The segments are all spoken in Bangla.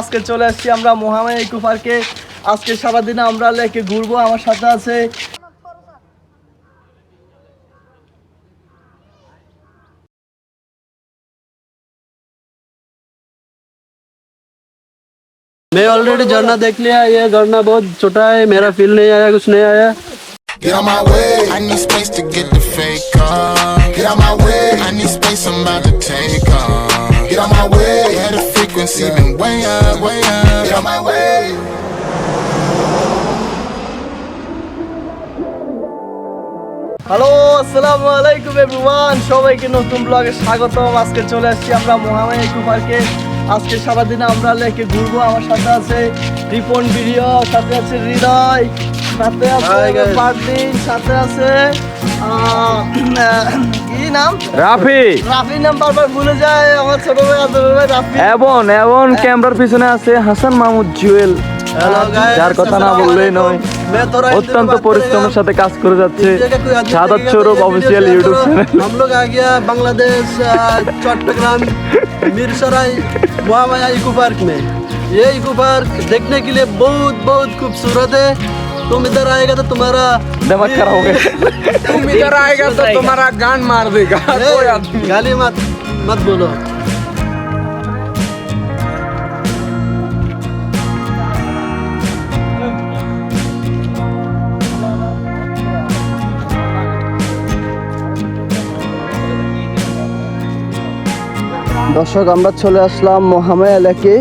আজকে চলে আসছি আমরা মহামায়া ইকো পার্কে আজকে সারাদিনে আমরা লেকে ঘুরবো আমার সাথে আছে मैं ऑलरेडी झरना देख लिया ये झरना बहुत छोटा है मेरा फील नहीं आया कुछ नहीं आया Get out my way. I need space to get the fake on. Get out my way. I need space. I'm about to take on. Get out my way. Yeah, the frequency been way up, way up. Get out my way. Hello আসসালামু আলাইকুম এভরিওয়ান সবাইকে নতুন ব্লগে স্বাগতম। আজকে চলে আসছি আমরা মহামায়া ইকো পার্কে। আজকে সারাদিনে আমরা লেকে ঘুরবো। আমার সাথে আছে রিপন ভিডিও সাথে আছে হৃদয়। সাথে আছে Hi, guys. পারদিন সাথে আছে আহ, কি নাম রাফি রাফি নাম বারবার ভুলে যায় আমার ছোট ভাই আদর ভাই রাফি এবং এবং ক্যামেরার পিছনে আছে হাসান মাহমুদ জুয়েল Hello, guys. যার কথা না বললেই নয় मैं तो অত্যন্ত পরিশ্রমের সাথে কাজ করে যাচ্ছে Sadat Sourav official YouTube channel हम लोग आ गया Bangladesh uh, Chattogram Mirsarai Mahamaya eco park में ये इको पार्क देखने के लिए बहुत बहुत खूबसूरत है तुम इधर आएगा तो तुम्हारा दिमाग खराब हो गया तुम इधर आएगा तो तुम्हारा गान मार देगा ए, कोई आदमी गाली मत मत बोलो দর্শক আমরা চলে আসলাম মহামায়া লেকে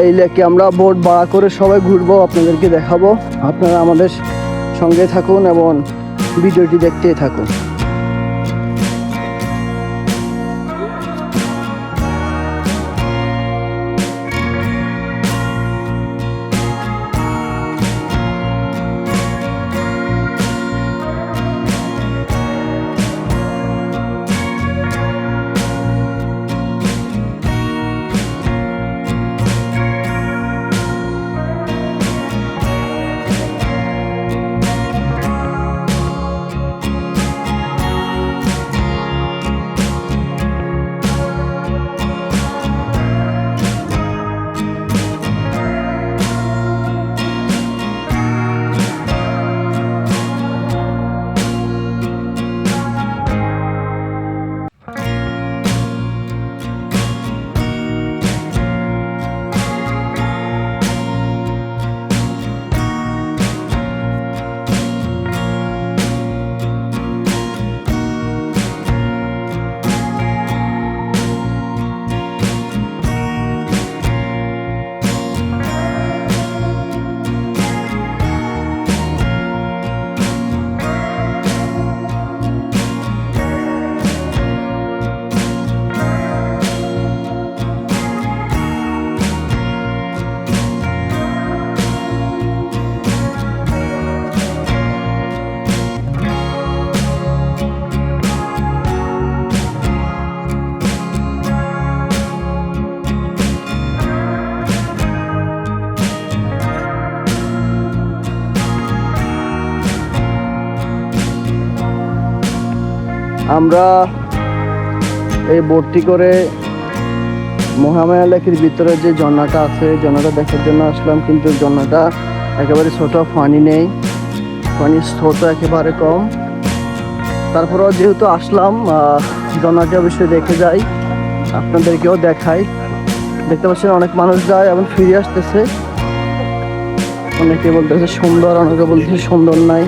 এই লেকে আমরা বোট ভাড়া করে সবাই ঘুরবো, আপনাদেরকে দেখাবো। আপনারা আমাদের সঙ্গে থাকুন এবং ভিডিওটি দেখতেই থাকুন। আমরা এই বোটটি করে মহামায়া লেকের ভিতরে যে ঝর্ণাটা আছে, ঝর্ণাটা দেখার জন্য আসলাম, কিন্তু ঝর্ণাটা একেবারে ছোট, পানি নেই। পানির স্রোত একেবারে কম। তারপরেও যেহেতু আসলাম ঝর্ণাটি অবশ্যই দেখে যাই, আপনাদেরকেও দেখাই। দেখতে পাচ্ছেন অনেক মানুষ যায় এবং ফিরে আসতেছে। অনেকে বলতেছে সুন্দর, অনেকে বলতেছে সুন্দর নাই।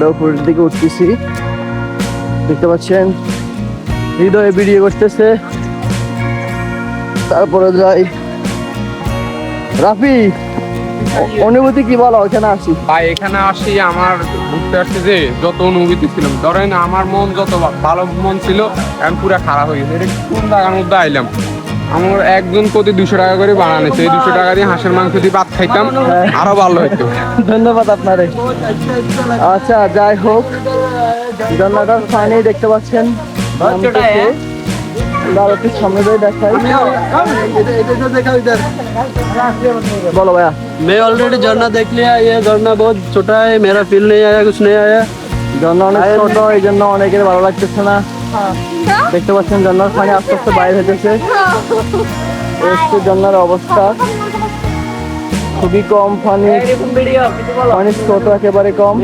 আমরা উপরের দিকে উঠতেছি। দেখতে পাচ্ছেন হৃদয়ে ভিডিও করতেছে। তারপরে যাই। রাফি অনুভূতি কি বলো ওখানে আসি। ভাই এখানে আসি আমার ঘুরতে আসছি যে যত অনুভূতি ছিল। ধরেন আমার মন যত ভালো মন ছিল এখন পুরো খারাপ হয়ে গেছে। এটা কোন জায়গার মধ্যে আইলাম? আমার একজন প্রতি দুশো টাকা করে বানানো এই দুশো টাকা দিয়ে হাঁসের মাংস দিয়ে ভাত খাইতাম আরো ভালো হইতো ধন্যবাদ আপনারে আচ্ছা যাই হোক জন্নাটার পানি দেখতে পাচ্ছেন নামতেছে। দাঁড়াও, একটু সামনে দিয়ে দেখাই বলো ভাইয়া मैं ऑलरेडी झरना देख लिया ये झरना बहुत छोटा है मेरा फील नहीं आया कुछ नहीं आया ঝর্ণা অনেক ছোট এই জন্য অনেকের ভালো লাগতেছে না দেখতে পাচ্ছেন জানলার পানি আস্তে আস্তে বাইরে হেঁটেছে এসছে হচ্ছে অবস্থা। খুবই কম পানি। পানির স্রোত একেবারে কম।